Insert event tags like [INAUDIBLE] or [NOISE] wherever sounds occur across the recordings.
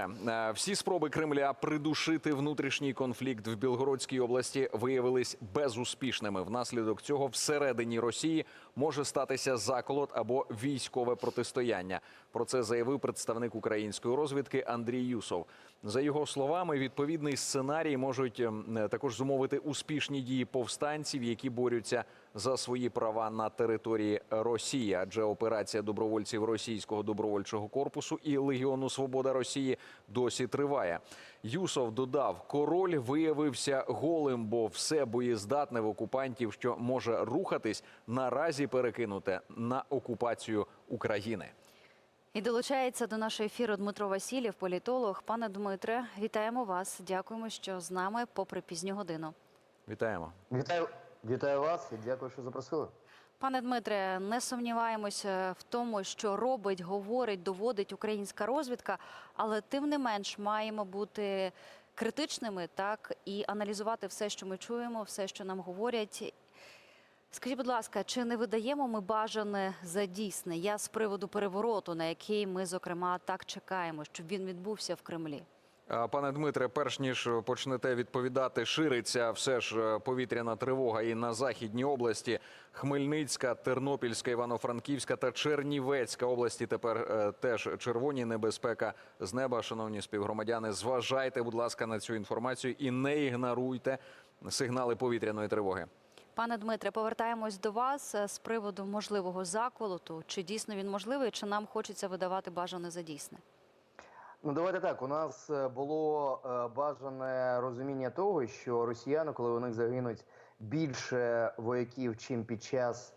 Е, Всі спроби Кремля придушити внутрішній конфлікт в Білгородській області виявились безуспішними. Внаслідок цього всередині Росії може статися заколот або військове протистояння. Про це заявив представник української розвідки Андрій Юсов. За його словами, відповідний сценарій можуть ем, е, також зумовити успішні дії повстанців, які борються за свої права на території Росії. Адже операція добровольців російського добровольчого корпусу і Легіону Свобода Росії досі триває. Юсов додав, король виявився голим, бо все боєздатне в окупантів, що може рухатись, наразі перекинуте на окупацію України. І долучається до нашого ефіру Дмитро Васильєв, політолог. Пане Дмитре, вітаємо вас. Дякуємо, що з нами, попри пізню годину. Вітаємо. Вітаю, вітаю вас і дякую, що запросили. Пане Дмитре, не сумніваємося в тому, що робить, говорить, доводить українська розвідка, але тим не менш маємо бути критичними, так і аналізувати все, що ми чуємо, все, що нам говорять. Скажіть, будь ласка, чи не видаємо ми бажане за дійсне? Я з приводу перевороту, на який ми, зокрема, так чекаємо, щоб він відбувся в Кремлі? Пане Дмитре, перш ніж почнете відповідати, шириться все ж е, повітряна тривога і на західній області Хмельницька, Тернопільська, Івано-Франківська та Чернівецька області. Тепер е, теж червоні небезпека з неба. Шановні співгромадяни, зважайте, будь ласка, на цю інформацію і не ігноруйте сигнали повітряної тривоги. Пане Дмитре, повертаємось до вас е, з приводу можливого заколоту. Чи дійсно він можливий, чи нам хочеться видавати бажане за дійсне? Ну давайте так. У нас е, було е, бажане розуміння того, що росіяни, коли у них загинуть більше вояків, чим під час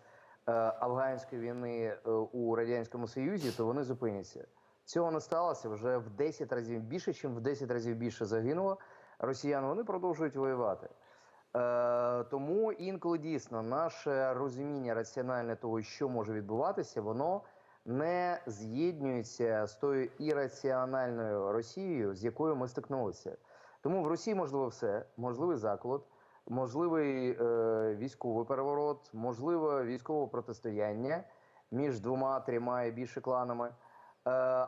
афганської війни у радянському союзі, то вони зупиняться. Цього не сталося вже в 10 разів більше, чим в 10 разів більше загинуло росіян. Вони продовжують воювати. Е, тому інколи дійсно наше розуміння раціональне того, що може відбуватися, воно не з'єднується з тою ірраціональною Росією, з якою ми стикнулися. Тому в Росії можливо все, можливий заколот, можливий е, військовий переворот, можливе військове протистояння між двома, трьома і більше кланами. Е,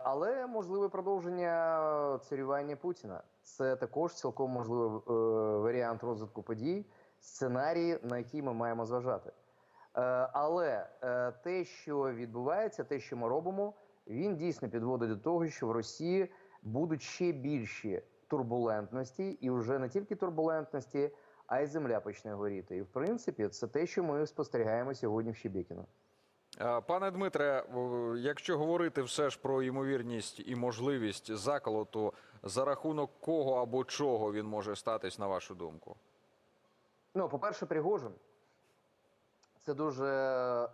але можливе продовження царювання Путіна. Це також цілком можливий е, варіант розвитку подій, сценарії, на які ми маємо зважати. Е, але е, те, що відбувається, те, що ми робимо, він дійсно підводить до того, що в Росії будуть ще більші турбулентності, і вже не тільки турбулентності, а й земля почне горіти. І в принципі, це те, що ми спостерігаємо сьогодні в Щебекіно. Е, Пане Дмитре, якщо говорити все ж про ймовірність і можливість заколоту, за рахунок кого або чого він може статись, на вашу думку? Ну, по-перше, Пригожин. Це дуже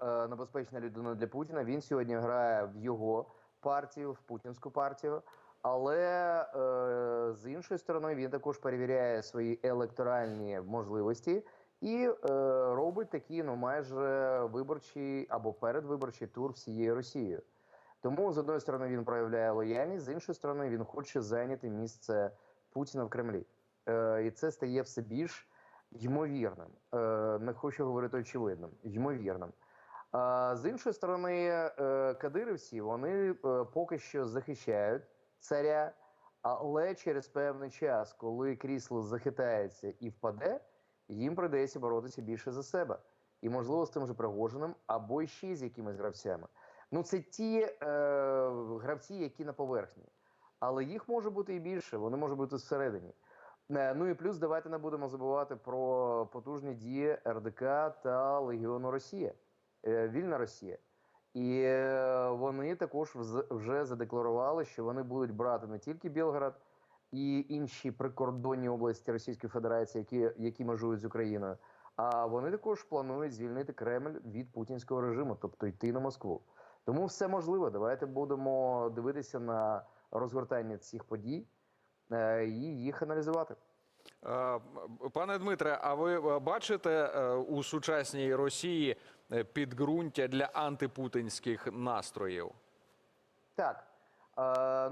е, небезпечна людина для Путіна. Він сьогодні грає в його партію, в путінську партію. Але е, з іншої сторони він також перевіряє свої електоральні можливості і е, робить такий ну майже виборчий або передвиборчий тур всією Росією. Тому з одної сторони він проявляє лояльність, з іншої сторони він хоче зайняти місце Путіна в Кремлі. Е, і це стає все більш ймовірним. Е, не хочу говорити очевидним, ймовірним. А з іншої сторони, е, кадирівці вони е, поки що захищають царя, але через певний час, коли крісло захитається і впаде, їм придеться боротися більше за себе. І, можливо, з тим же Пригожиним або ще з якимись гравцями. Ну, це ті е, гравці, які на поверхні. Але їх може бути і більше, вони можуть бути всередині. Е, Ну і плюс давайте не будемо забувати про потужні дії РДК та Легіону Росія, е, Вільна Росія. І е, вони також вже задекларували, що вони будуть брати не тільки Білгород і інші прикордонні області Російської Федерації, які, які межують з Україною, а вони також планують звільнити Кремль від путінського режиму, тобто йти на Москву. Тому все можливо. Давайте будемо дивитися на розгортання цих подій е, і їх аналізувати. Е, Пане Дмитре, а ви е, бачите у сучасній Росії підґрунтя для антипутінських настроїв? Так.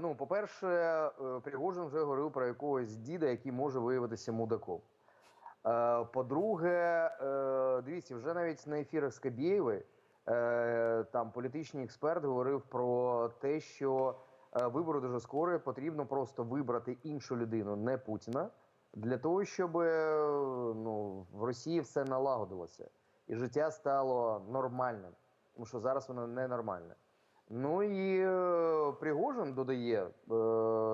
Ну, по-перше, Пригожин вже говорив про якогось діда, який може виявитися мудаком. По-друге, дивіться, вже навіть на ефірах Скабєєви е, там політичний експерт говорив про те, що е, вибори дуже скоро. Потрібно просто вибрати іншу людину, не Путіна, для того, щоб е, ну, в Росії все налагодилося і життя стало нормальним, тому що зараз воно ненормальне. Ну і е, Пригожин додає е,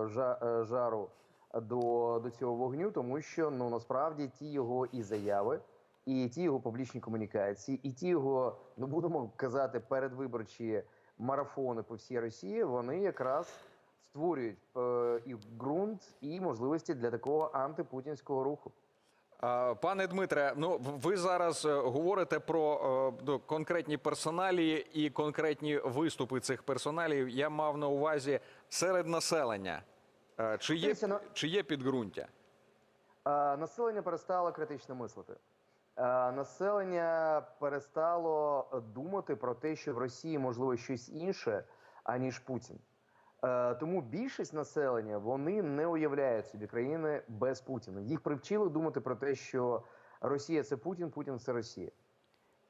жа, е, жару до, до цього вогню, тому що ну насправді ті його і заяви, і ті його публічні комунікації, і ті його, ну будемо казати, передвиборчі марафони по всій Росії, вони якраз створюють е, і ґрунт, і можливості для такого антипутінського руху. Пане Дмитре, ну ви зараз е, говорите про е, ну, конкретні персоналії і конкретні виступи цих персоналів. Я мав на увазі серед населення. Чи є, ну- чи є підґрунтя? Населення перестало критично мислити. Е, населення перестало думати про те, що в Росії можливо щось інше, аніж Путін. Е, тому більшість населення вони не уявляють собі країни без Путіна. Їх привчили думати про те, що Росія це Путін, Путін це Росія.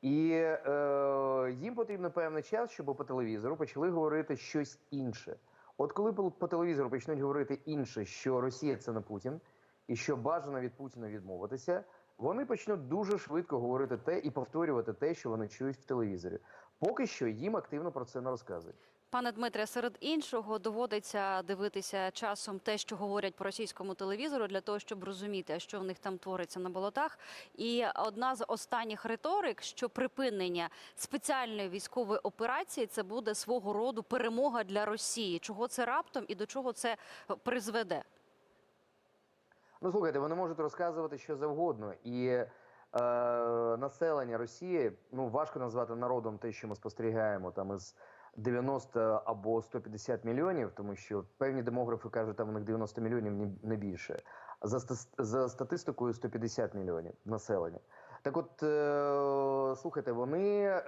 І е, їм потрібно певний час, щоб по телевізору почали говорити щось інше. От коли по телевізору почнуть говорити інше, що Росія це не Путін, і що бажано від Путіна відмовитися, вони почнуть дуже швидко говорити те і повторювати те, що вони чують в телевізорі. Поки що їм активно про це не розказують. Пане Дмитре, серед іншого доводиться дивитися часом те, що говорять по російському телевізору, для того, щоб розуміти, що в них там твориться на болотах. І одна з останніх риторик, що припинення спеціальної військової операції це буде свого роду перемога для Росії. Чого це раптом і до чого це призведе? Ну слухайте, вони можуть розказувати що завгодно, і е, населення Росії ну важко назвати народом те, що ми спостерігаємо там із 90 або 150 мільйонів, тому що певні демографи кажуть, там у них 90 мільйонів ні- не більше. За за статистикою 150 мільйонів населення. Так, от е, слухайте, вони е,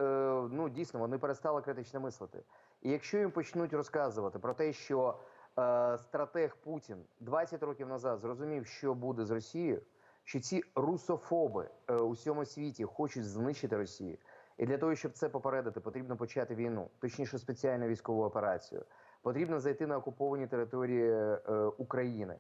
ну дійсно вони перестали критично мислити. І якщо їм почнуть розказувати про те, що стратег Путін 20 років назад зрозумів, що буде з Росією, що ці русофоби е, у всьому світі хочуть знищити Росію. І для того, щоб це попередити, потрібно почати війну, точніше спеціальну військову операцію. Потрібно зайти на окуповані території е, України.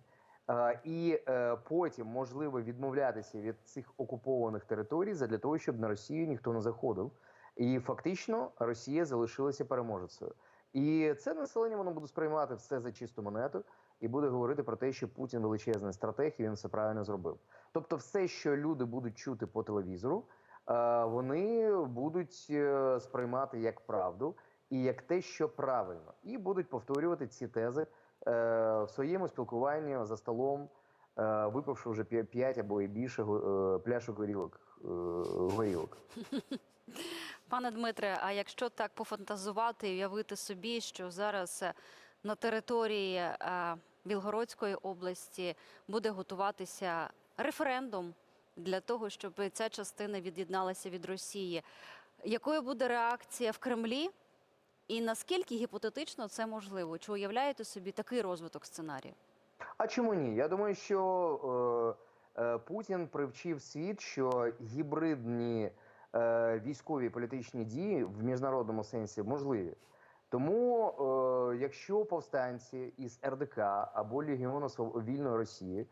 Е, і е, потім можливо відмовлятися від цих окупованих територій для того, щоб на Росію ніхто не заходив. І фактично Росія залишилася переможецею. І це населення воно буде сприймати все за чисту монету і буде говорити про те, що Путін величезний стратег, і він все правильно зробив. Тобто, все, що люди будуть чути по телевізору, е, вони будуть е, сприймати як правду і як те, що правильно, і будуть повторювати ці тези е, в своєму спілкуванні за столом, випивши вже 5 або і більше пляшок горілок. горілок. [LAUGHS] Пане Дмитре, а якщо так пофантазувати і уявити собі, що зараз е, на території е, Білгородської області буде готуватися референдум для того, щоб ця частина від'єдналася від Росії, якою буде реакція в Кремлі? І наскільки гіпотетично це можливо? Чи уявляєте собі такий розвиток сценарію? А чому ні? Я думаю, що е, е, Путін привчив світ, що гібридні військові політичні дії в міжнародному сенсі можливі. Тому, е, якщо повстанці із РДК або Легіону вільної Росії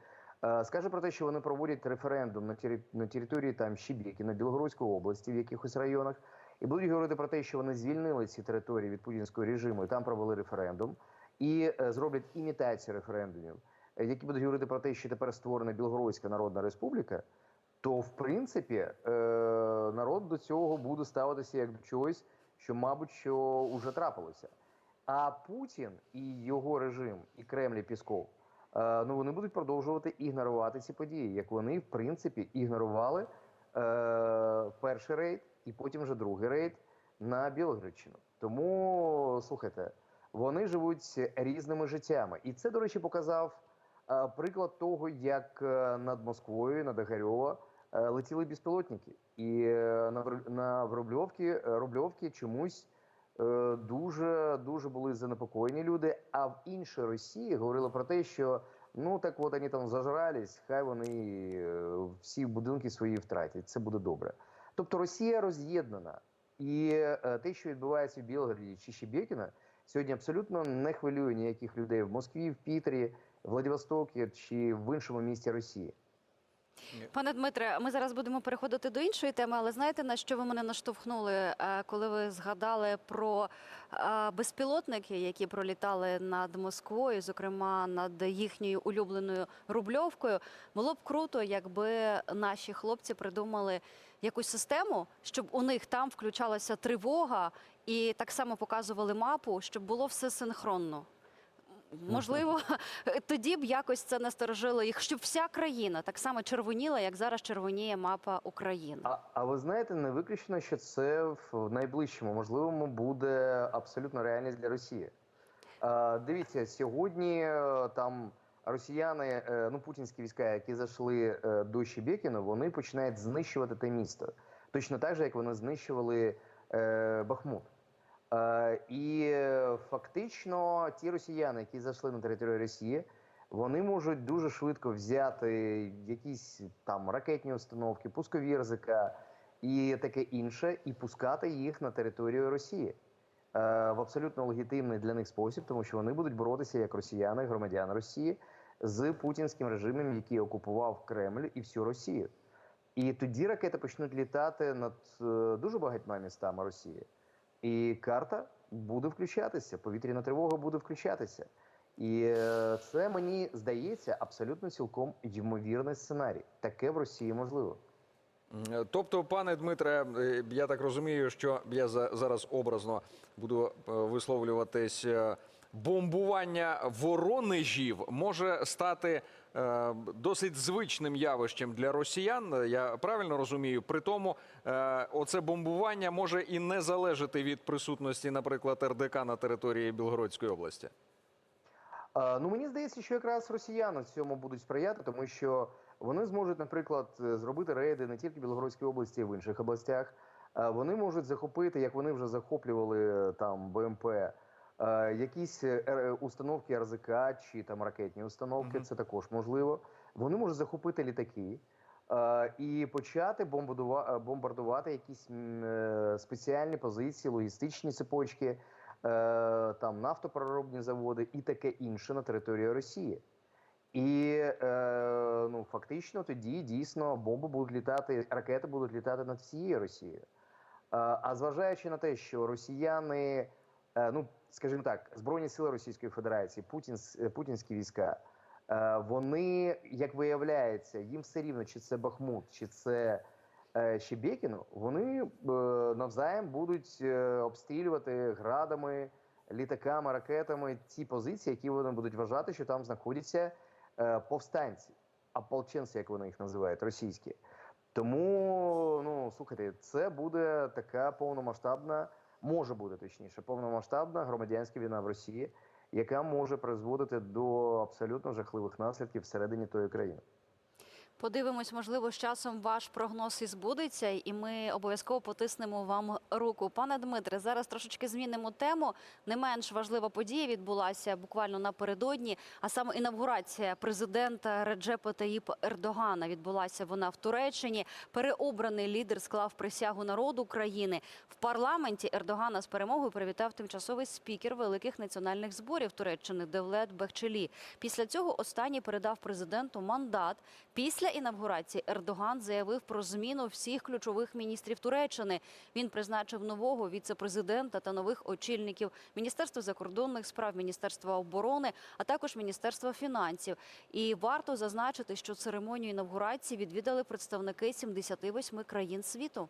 е, скаже про те, що вони проводять референдум на, тері- на території там Щебіки, на Білгородської області в якихось районах, і будуть говорити про те, що вони звільнили ці території від путінського режиму і там провели референдум, і е, зроблять імітацію референдумів, е, які будуть говорити про те, що тепер створена Білгородська Народна Республіка, то в принципі е, народ до цього буде ставитися як до чогось, що, мабуть, що вже трапилося. А Путін і його режим, і Кремль і Пісков, е, ну вони будуть продовжувати ігнорувати ці події, як вони, в принципі, ігнорували е, перший рейд і потім вже другий рейд на Білоградщину. Тому слухайте, вони живуть різними життями. І це, до речі, показав приклад того, як над Москвою, над Огарьова е, летіли безпілотники. І е, на, Вр- на Врубльовці, е, Рубльовці чомусь дуже, дуже були занепокоєні люди. А в іншій Росії говорили про те, що ну так от вони там зажрались, хай вони е, всі будинки свої втратять. Це буде добре. Тобто Росія роз'єднана. І е, те, що відбувається в Білгороді чи Щебекіна, сьогодні абсолютно не хвилює ніяких людей в Москві, в Пітері, в Владивостокі чи в іншому місті Росії. Пане Дмитре, ми зараз будемо переходити до іншої теми, але знаєте на що ви мене наштовхнули, е, коли ви згадали про е, безпілотники, які пролітали над Москвою, зокрема над їхньою улюбленою рубльовкою. Було б круто, якби наші хлопці придумали якусь систему, щоб у них там включалася тривога і так само показували мапу, щоб було все синхронно. Можливо, [LAUGHS] тоді б якось це насторожило їх, щоб вся країна так само червоніла, як зараз червоніє мапа України. А, а ви знаєте, не виключено, що це в найближчому можливому буде абсолютно реальність для Росії. Е, дивіться, сьогодні е, там росіяни, е, ну путінські війська, які зайшли е, до Щебекіно, вони починають знищувати те місто. Точно так же, як вони знищували е, Бахмут. Е, і е, фактично ті росіяни, які зайшли на територію Росії, вони можуть дуже швидко взяти якісь там ракетні установки, пускові РЗК і таке інше, і пускати їх на територію Росії е, в абсолютно легітимний для них спосіб, тому що вони будуть боротися як росіяни, громадяни Росії з путінським режимом, який окупував Кремль і всю Росію. І тоді ракети почнуть літати над дуже багатьма містами Росії. І карта буде включатися, повітряна тривога буде включатися. І е, це мені здається абсолютно цілком ймовірний сценарій. Таке в Росії можливо. Е, Тобто, пане Дмитре, е, я так розумію, що я за- зараз образно буду висловлюватись. Бомбування воронежів може стати досить звичним явищем для росіян. Е, Я правильно розумію. При тому, е, оце бомбування може і не залежати від присутності, наприклад, РДК на території Білгородської області. Ну мені здається, що якраз росіяни цьому будуть сприяти, тому що вони зможуть, наприклад, е, зробити рейди не тільки в Білгородській області, а в інших областях. Вони можуть захопити, як вони вже захоплювали е, там БМП, е, якісь е, установки РЗК чи там ракетні установки. Мгм. Це також можливо. Вони можуть захопити літаки. е, І почати бомбардува- е, бомбардувати якісь е, спеціальні позиції, логістичні цепочки, е, там нафтопереробні заводи і таке інше на території Росії. І е, ну, фактично тоді дійсно бомби будуть літати, ракети будуть літати над всією Росією. Е, а зважаючи на те, що росіяни, е, ну скажімо так, Збройні сили Російської Федерації, Путін, е, путінські війська, е, вони, як виявляється, їм все рівно, чи це Бахмут, чи це е, Щебекіно, вони навзаєм будуть обстрілювати градами, літаками, ракетами ті позиції, які вони будуть вважати, що там знаходяться повстанці, ополченці, як вони їх називають, російські. Тому, ну слухайте, це буде така повномасштабна, може бути точніше, повномасштабна громадянська війна в Росії, яка може призводити до абсолютно жахливих наслідків всередині тої країни. Подивимось, можливо, з часом ваш прогноз і збудеться, і ми обов'язково потиснемо вам руку. Пане Дмитре, зараз трошечки змінимо тему. Не менш важлива подія відбулася буквально напередодні, а саме інавгурація президента Реджепа Таїп Ердогана. Відбулася вона в Туреччині. Переобраний лідер склав присягу народу країни. В парламенті Ердогана з перемогою привітав тимчасовий спікер великих національних зборів Туреччини Девлет Бехчелі. Після цього останній передав президенту мандат. Після інавгурації Ердоган заявив про зміну всіх ключових міністрів Туреччини. Він призначив нового віце-президента та нових очільників Міністерства закордонних справ, Міністерства оборони, а також Міністерства фінансів. І варто зазначити, що церемонію інавгурації відвідали представники 78 країн світу.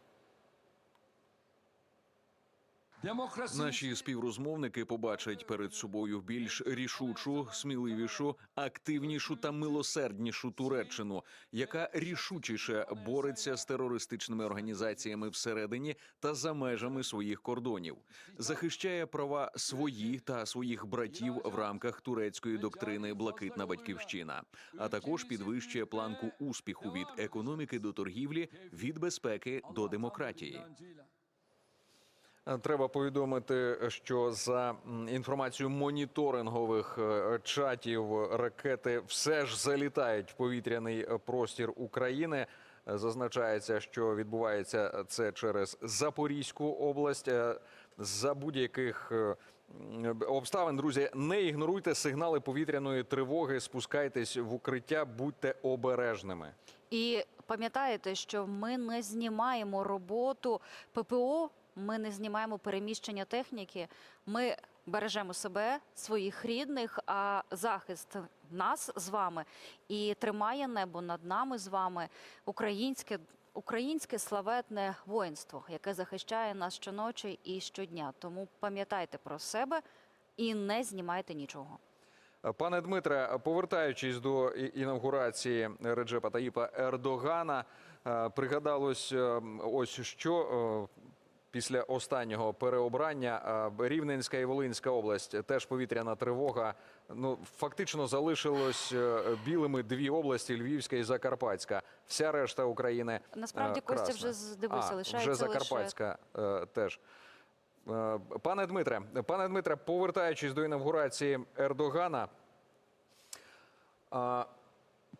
Наші співрозмовники побачать перед собою більш рішучу, сміливішу, активнішу та милосерднішу Туреччину, яка рішучіше бореться з терористичними організаціями всередині та за межами своїх кордонів, захищає права свої та своїх братів в рамках турецької доктрини Блакитна батьківщина, а також підвищує планку успіху від економіки до торгівлі, від безпеки до демократії. Е, Треба повідомити, що за інформацією моніторингових е, чатів ракети все ж залітають в повітряний е, простір України. Зазначається, що відбувається це через Запорізьку область. За будь-яких обставин, друзі, не ігноруйте сигнали повітряної тривоги, спускайтесь в укриття, будьте обережними. І пам'ятаєте, що ми не знімаємо роботу ППО, ми не знімаємо переміщення техніки. Ми бережемо себе, своїх рідних, а захист нас з вами і тримає небо над нами з вами українське. Українське славетне воїнство, яке захищає нас щоночі і щодня. Тому пам'ятайте про себе і не знімайте нічого. Пане Дмитре, повертаючись до інавгурації Реджепа Таїпа Ердогана, е, пригадалось е, ось що е, після останнього переобрання е, Рівненська і Волинська область теж повітряна тривога. Ну фактично залишилось е, білими дві області Львівська і Закарпатська. Вся решта України Насправді е, Костя вже з- лишається вже Закарпатська е, теж. Е, Пане Дмитре, пане Дмитре, повертаючись до інавгурації Ердогана,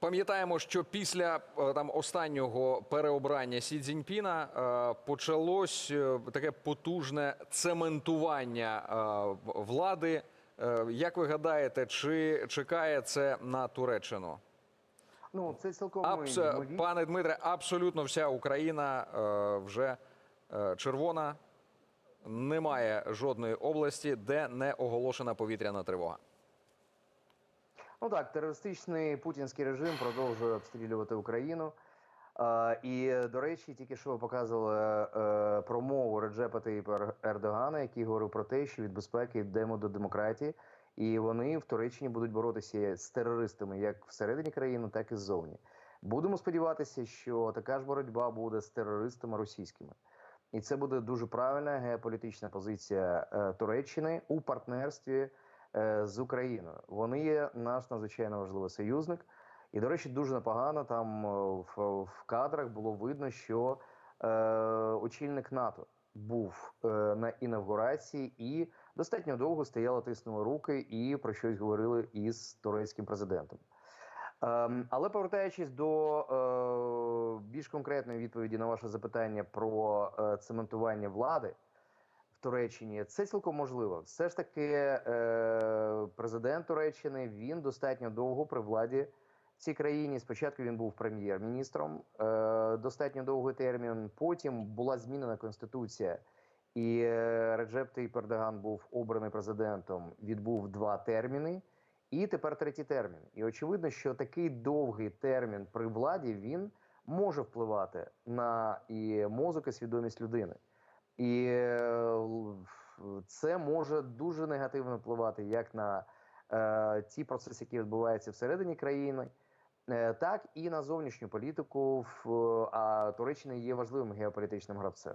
Пам'ятаємо, що після е, там останнього переобрання Сі Цзіньпіна е, почалось е, таке потужне цементування влади. Як ви гадаєте, чи чекає це на Туреччину? Ну це цілком Абс... Пане Дмитре, абсолютно вся Україна вже червона. Немає жодної області, де не оголошена повітряна тривога. Ну так, терористичний путінський режим продовжує обстрілювати Україну. А, і, до речі, тільки що показували е, промову Реджепа Ер- Ердогана, який говорив про те, що від безпеки йдемо до демократії, і вони в Туреччині будуть боротися з терористами як всередині країни, так і ззовні. Будемо сподіватися, що така ж боротьба буде з терористами російськими. І це буде дуже правильна геополітична позиція е, Туреччини у партнерстві е, з Україною. Вони є наш надзвичайно важливий союзник. І, до речі, дуже непогано там е, в, в кадрах було видно, що е, очільник НАТО був е, на інавгурації і достатньо довго стояли, тиснули руки і про щось говорили із турецьким президентом. Ем, але повертаючись до е, більш конкретної відповіді на ваше запитання про е, цементування влади Туреччині, це цілком можливо. Все ж таки, е, президент Туреччини він достатньо довго при владі в цій країні. Спочатку він був прем'єр-міністром, е, достатньо довгий термін. Потім була змінена конституція, і е, Реджеп Ердоган був обраний президентом. Відбув два терміни. І тепер третій термін. І очевидно, що такий довгий термін при владі він може впливати на і мозок, і свідомість людини. І е, це може дуже негативно впливати як на е, ті процеси, які відбуваються всередині країни, е, так і на зовнішню політику. В, а Туреччина є важливим геополітичним гравцем.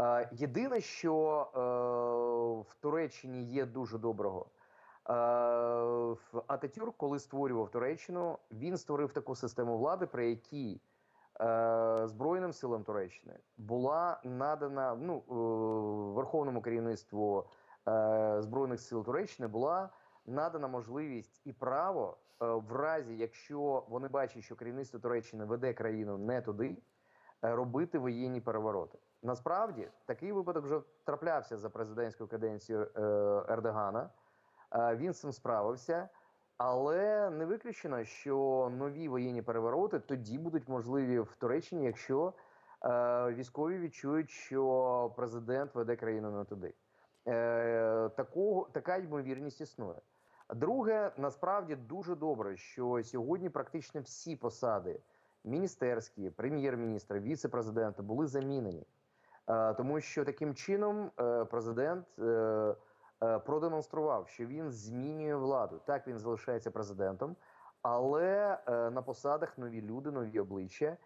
Е, єдине, що е, в Туреччині є дуже доброго. Е, Ататюрк, коли створював Туреччину, він створив таку систему влади, при якій Збройним силам Туреччини була надана ну, е, верховному керівництву е, Збройних сил Туреччини була надана можливість і право е, в разі, якщо вони бачать, що керівництво Туреччини веде країну не туди, е, робити воєнні перевороти. Насправді такий випадок вже траплявся за президентську каденцію е, Ердогана. Е, Він з цим справився, але не виключено, що нові воєнні перевороти тоді будуть можливі в Туреччині, якщо е, військові відчують, що президент веде країну не туди. Е, такого, така ймовірність існує. Друге, насправді дуже добре, що сьогодні практично всі посади міністерські, прем'єр-міністра, віце-президента були замінені. Е, тому що таким чином е, президент е, продемонстрував, що він змінює владу. Так він залишається президентом, але е, на посадах нові люди, нові обличчя,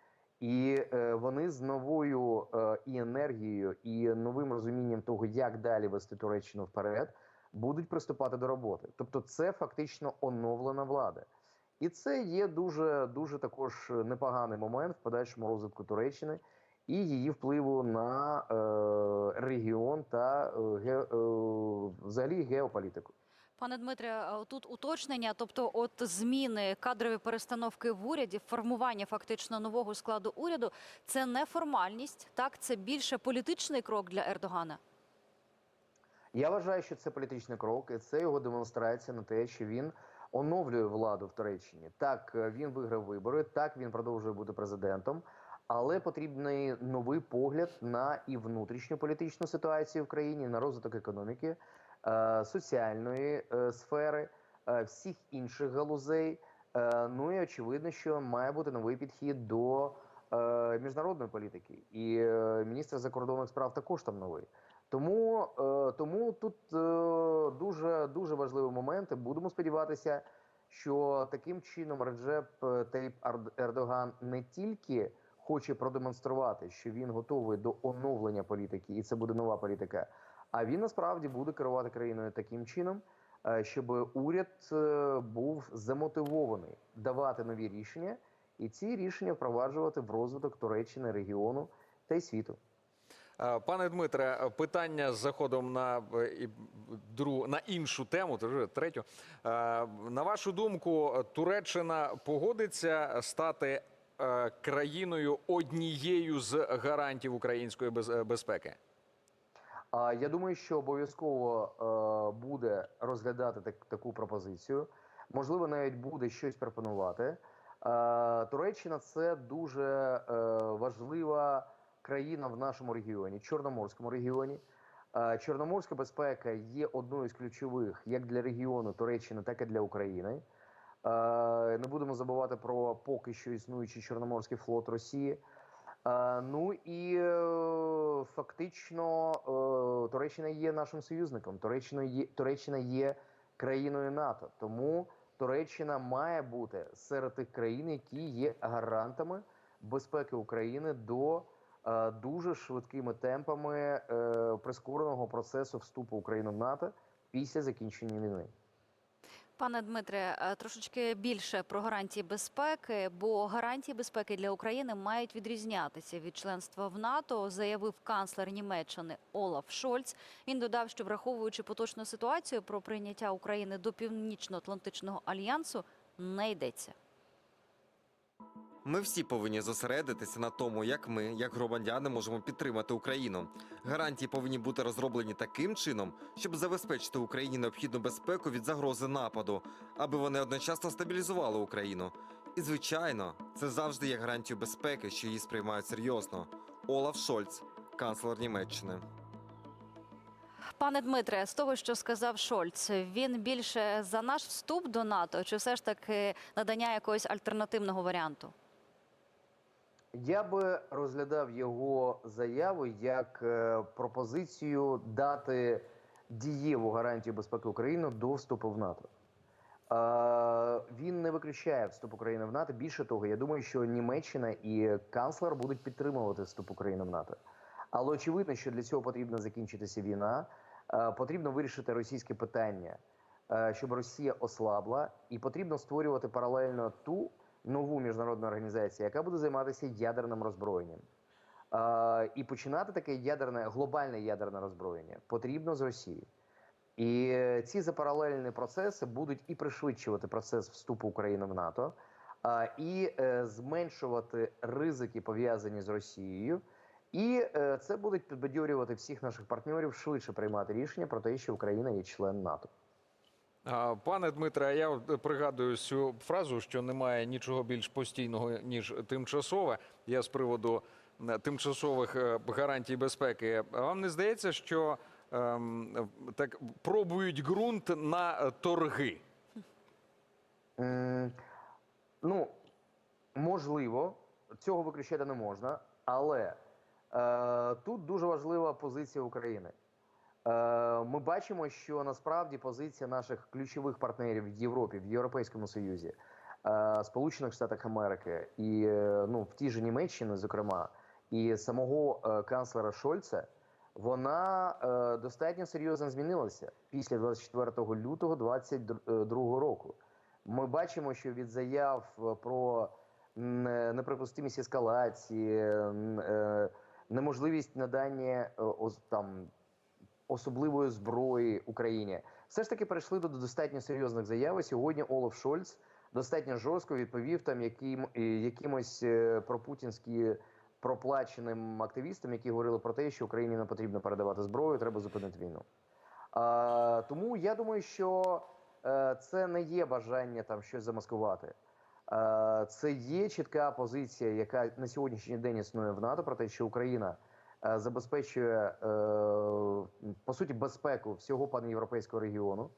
і е, вони з новою е, і енергією, і новим розумінням того, як далі вести Туреччину вперед, будуть приступати до роботи. Тобто, це фактично оновлена влада. І це є дуже дуже також непоганий момент в подальшому розвитку Туреччини і її впливу на е, регіон та е, е, взагалі геополітику. Пане Дмитре, тут уточнення, тобто, от зміни кадрові перестановки в уряді, формування фактично нового складу уряду, це не формальність, так це більше політичний крок для Ердогана. Я вважаю, що це політичний крок, і це його демонстрація на те, що він оновлює владу в Туреччині. Так, е, він виграв вибори, так він продовжує бути президентом, але потрібний новий погляд на і внутрішню політичну ситуацію в країні, на розвиток економіки, е, соціальної е, сфери, е, всіх інших галузей. Е, Ну і очевидно, що має бути новий підхід до е, міжнародної політики, і е, міністр закордонних справ також там новий. Тому, е, тому тут е, дуже дуже важливі моменти. Будемо сподіватися, що таким чином Реджеп е, Таїп Ердоган не тільки хоче продемонструвати, що він готовий до оновлення політики, і це буде нова політика. А він насправді буде керувати країною таким чином, е, щоб уряд е, був замотивований давати нові рішення, і ці рішення впроваджувати в розвиток Туреччини, регіону та й світу. Е, Пане Дмитре, питання з заходом на на іншу тему, вже третю. На вашу думку, Туреччина погодиться стати країною однією з гарантів української безпеки? А я думаю, що обов'язково е, буде розглядати так, таку пропозицію. Можливо, навіть буде щось пропонувати. Е, Туреччина це дуже е, важлива країна в нашому регіоні, Чорноморському регіоні. Чорноморська безпека є одною з ключових як для регіону Туреччини, так і для України. Не будемо забувати про поки що існуючий Чорноморський флот Росії. Е, Ну і е, фактично е, Туреччина є нашим союзником. Туреччина є, Туреччина є країною НАТО. Тому Туреччина має бути серед тих країн, які є гарантами безпеки України до дуже швидкими темпами прискореного процесу вступу України в НАТО після закінчення війни. Пане Дмитре, е, трошечки більше про гарантії безпеки, бо гарантії безпеки для України мають відрізнятися від членства в НАТО, заявив канцлер Німеччини Олаф Шольц. Він додав, що враховуючи поточну ситуацію про прийняття України до Північно-Атлантичного альянсу, не йдеться. Ми всі повинні зосередитися на тому, як ми, як громадяни, можемо підтримати Україну. Гарантії повинні бути розроблені таким чином, щоб забезпечити Україні необхідну безпеку від загрози нападу, аби вони одночасно стабілізували Україну. І звичайно, це завжди є гарантією безпеки, що її сприймають серйозно. Олаф Шольц, канцлер Німеччини. Пане Дмитре, з того, що сказав Шольц, він більше за наш вступ до НАТО, чи все ж таки надання якогось альтернативного варіанту? Я би розглядав його заяву як е, пропозицію дати дієву гарантію безпеки України до вступу в НАТО. Е, він не виключає вступ України в НАТО. Більше того, я думаю, що Німеччина і канцлер будуть підтримувати вступ України в НАТО. Але очевидно, що для цього потрібно закінчитися війна, е, потрібно вирішити російське питання, щоб Росія ослабла, і потрібно створювати паралельно ту нову міжнародну організацію, яка буде займатися ядерним роззброєнням. Е, і починати таке ядерне глобальне ядерне роззброєння потрібно з Росії. І е, ці запаралельні процеси будуть і пришвидшувати процес вступу України в НАТО, а, і е, зменшувати ризики пов'язані з Росією. І е, це буде підбадьорювати всіх наших партнерів швидше приймати рішення про те, що Україна є член НАТО. Пане Дмитре, я пригадую цю фразу, що немає нічого більш постійного ніж тимчасове. Я з приводу е, тимчасових е, гарантій безпеки. Вам не здається, що ем, так пробують ґрунт на е, торги? М, Ну, можливо, цього виключати не можна, але е, тут дуже важлива позиція України. Е, ми бачимо, що насправді позиція наших ключових партнерів в Європі, в Європейському Союзі, е, Сполучених Штатах Америки і е, ну, в тій же Німеччині, зокрема, і самого е, канцлера Шольца, вона достатньо серйозно змінилася після 24 лютого 2022 року. Ми бачимо, що від заяв про неприпустимість ескалації, неможливість надання там особливої зброї Україні, все ж таки перейшли до достатньо серйозних заяв. Сьогодні Олаф Шольц достатньо жорстко відповів там яким, якимось е, пропутінські проплаченим активістам, які говорили про те, що Україні не потрібно передавати зброю, треба зупинити війну. А, тому я думаю, що е, це не є бажання там щось замаскувати. Е, Це є чітка позиція, яка на сьогоднішній день існує в НАТО, про те, що Україна забезпечує е, по суті безпеку всього панєвропейського регіону.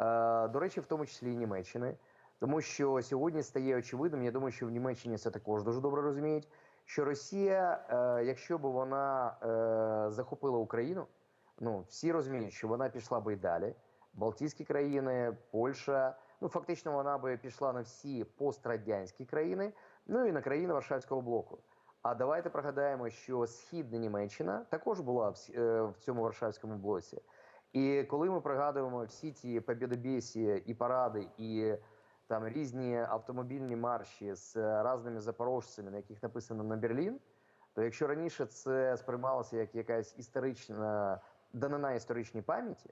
Е, До речі, в тому числі і Німеччини. Тому що сьогодні стає очевидним, я думаю, що в Німеччині це також дуже добре розуміють, що Росія, е, якщо б вона е, захопила Україну, ну всі розуміють, що вона пішла би і далі. Балтійські країни, Польща, ну фактично вона би пішла на всі пострадянські країни, ну і на країни Варшавського блоку. А давайте пригадаємо, що східна Німеччина також була в, е, в цьому Варшавському блоці. І коли ми пригадуємо всі ті побєдобєсі і паради, і там різні автомобільні марші з різними запорожцями, на яких написано на Берлін, то якщо раніше це сприймалося як якась історична данина історичній пам'яті,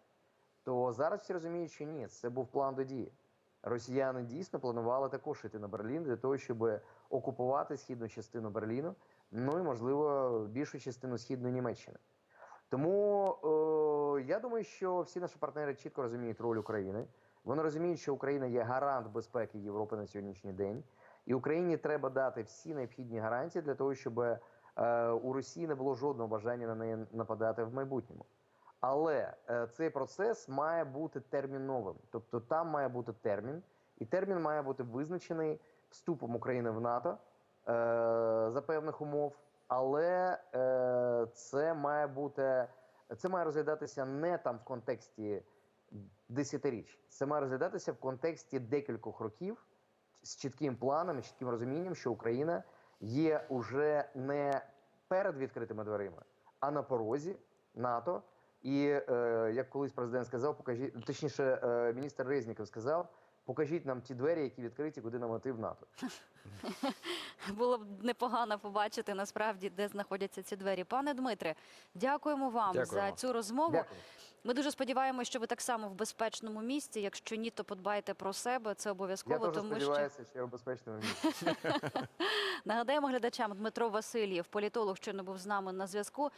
то зараз всі розуміють, що ні, це був план до дії. Росіяни дійсно планували також йти на Берлін для того, щоб окупувати східну частину Берліну, ну і можливо більшу частину східної Німеччини. Тому е, я думаю, що всі наші партнери чітко розуміють роль України. Вони розуміють, що Україна є гарант безпеки Європи на сьогоднішній день, і Україні треба дати всі необхідні гарантії для того, щоб е, у Росії не було жодного бажання на неї нападати в майбутньому. Але е, цей процес має бути терміновим, тобто там має бути термін, і термін має бути визначений вступом України в НАТО е, за певних умов. Але е, це має бути це має розглядатися не там в контексті десятиріч. Це має розглядатися в контексті декількох років з чітким планом і чітким розумінням, що Україна є уже не перед відкритими дверима, а на порозі НАТО. І е, як колись президент сказав, покажіть точніше, е, міністр Резніков сказав: покажіть нам ті двері, які відкриті, куди нам іти в НАТО. [LAUGHS] Було б непогано побачити насправді, де знаходяться ці двері. Пане Дмитре, дякуємо вам Дякуємо. за цю розмову. Дякую. Ми дуже сподіваємося, що ви так само в безпечному місці. Якщо ні, то подбайте про себе. Це обов'язково, теж тому що сподіваюся, що я в безпечному місці. [LAUGHS] нагадаємо глядачам Дмитро Васильєв, політолог, що не був з нами на зв'язку.